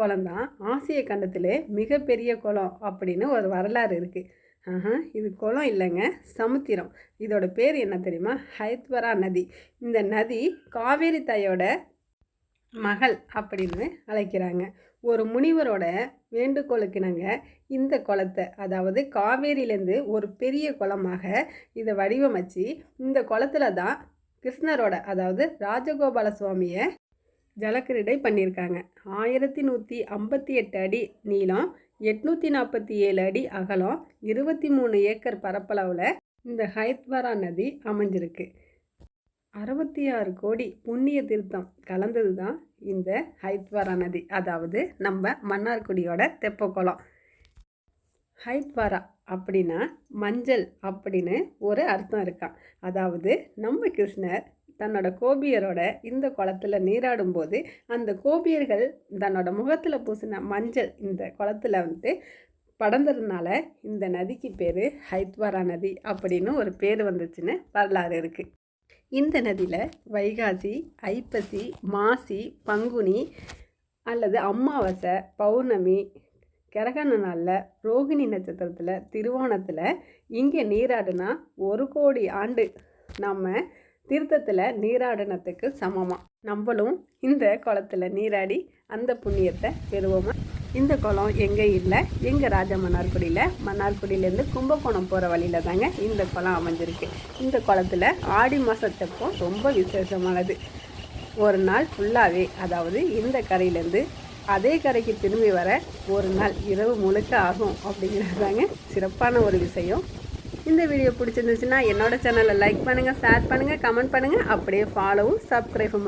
குளம் தான் ஆசிய கண்டத்திலே மிகப்பெரிய குளம் அப்படின்னு ஒரு வரலாறு இருக்குது ஆஹா இது குளம் இல்லைங்க சமுத்திரம். இதோட பேர் என்ன தெரியுமா? ஹைத்வரா நதி. இந்த நதி காவேரி தாயோட மகள் அப்படின்னு அழைக்கிறாங்க. ஒரு முனிவரோட வேண்டுகோளுக்கு நாங்கள் இந்த குளத்தை. அதாவது காவேரியிலேருந்து ஒரு பெரிய குளமாக இதை வடிவமைச்சு இந்த குளத்துல தான் கிருஷ்ணரோட அதாவது ராஜகோபால சுவாமியை ஜலக்கிரீடை பண்ணியிருக்காங்க. ஆயிரத்தி நூற்றி ஐம்பத்தி எட்டு அடி நீளம் எட்நூற்றி நாற்பத்தி ஏழு அடி அகலம் இருபத்தி மூணு ஏக்கர் பரப்பளவில் இந்த ஹைத்வரா நதி அமைஞ்சிருக்கு. அறுபத்தி ஆறு கோடி புண்ணிய தீர்த்தம் கலந்தது தான் இந்த ஹைத்வாரா நதி. அதாவது நம்ம மன்னார்குடியோட தெப்பக்குளம். ஹைத்வாரா அப்படின்னா மஞ்சள் அப்படின்னு ஒரு அர்த்தம் இருக்கான் அதாவது நம்ம கிருஷ்ணர் தன்னோட கோபியரோட இந்த குளத்துல நீராடும்போது அந்த கோபியர்கள் தன்னோட முகத்தில் பூசின மஞ்சள் இந்த குளத்தில் வந்து படர்ந்ததுனால இந்த நதிக்கு பேர் ஹைத்வாரா நதி அப்படின்னு ஒரு பேர் வந்துச்சுன்னு வரலாறு இருக்குது இந்த நதியில் வைகாசி ஐப்பசி மாசி பங்குனி அல்லது அமாவாசை பௌர்ணமி கிரகண நாளில் ரோகிணி நட்சத்திரத்தில் திருவோணத்தில் இங்கே நீராடுனா ஒரு கோடி ஆண்டு நம்ம தீர்த்தத்தில் நீராடினத்துக்கு சமமாக நம்மளும் இந்த குளத்தில் நீராடி அந்த புண்ணியத்தை பெறுவோமா? இந்த குளம் எங்கே இல்லை? எங்கள் ராஜ மன்னார்குடியில்? மன்னார்குடியிலேருந்து கும்பகோணம் போகிற வழியில் தாங்க இந்த குளம் அமைஞ்சிருக்கு. இந்த குளத்தில் ஆடி மாதத்தப்போ ரொம்ப விசேஷமானது. ஒரு நாள் ஃபுல்லாகவே அதாவது இந்த கரையிலேருந்து அதே கரைக்கு திரும்பி வர ஒரு நாள் இரவு முழுக்க ஆகும் அப்படிங்கிறது தாங்க சிறப்பான ஒரு விஷயம். இந்த வீடியோ பிடிச்சிருந்துச்சுன்னா என்னோட சேனலை லைக் பண்ணுங்கள் ஷேர் பண்ணுங்கள் கமெண்ட் பண்ணுங்கள் அப்படியே ஃபாலோவும் சப்ஸ்கிரைபும் பண்ணுங்கள்